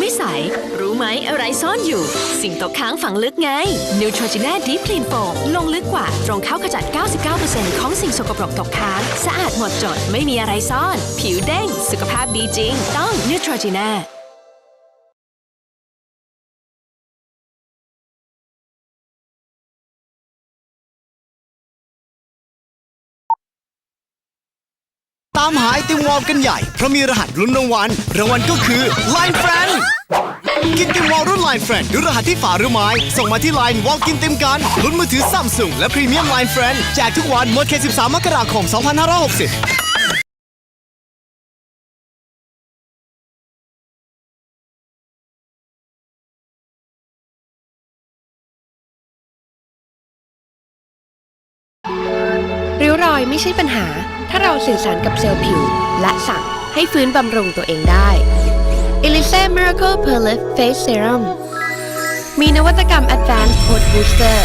ไม่ใส รู้ไหมอะไรซ่อนอยู่ สิ่งตกค้างฝังลึกไง Neutrogena Deep Clean Foam ลงลึกกว่า ตรงเข้าขจัด 99%ของสิ่งสกปรกตกค้าง สะอาดหมดจด ไม่มีอะไรซ่อน ผิวเด้ง สุขภาพดีจริง ต้อง Neutrogena ตามหาไอติมวอลกันใหญ่ เพราะมีรหัสลุ้นรางวัล รางวัลก็คือ Line Friend กินติมวอลรุ่น Line Friend ด้วยรหัสที่ฝาหรือไม้ ส่งมาที่ Line วอลกินติมกันลุ้นมือถือ Samsung และพรีเมียม Line Friend แจกทุกวันหมดเขต13มกราคม 2560ริ้วรอยไม่ใช่ปัญหา ถ้าเราสื่อสารกับเซลล์ผิว และสั่งให้ฟื้นบำรุงตัวเองได้ Elise Miracle Pearl i f t Face Serum มีนวัตกรรม Advanced Coat Booster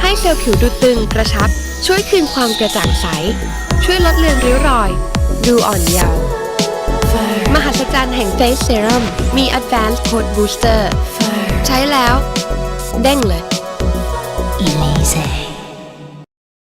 ให้เซลล์ผิวดูตึงกระชับ ช่วยคืนความกระจ่างใส ช่วยลดเลือนริ้วรอย ดูอ่อนเยาว์มหัศจรรย์แห่ง Face Serum มี Advanced Coat Booster ใช้แล้ว เด้งเลย Elise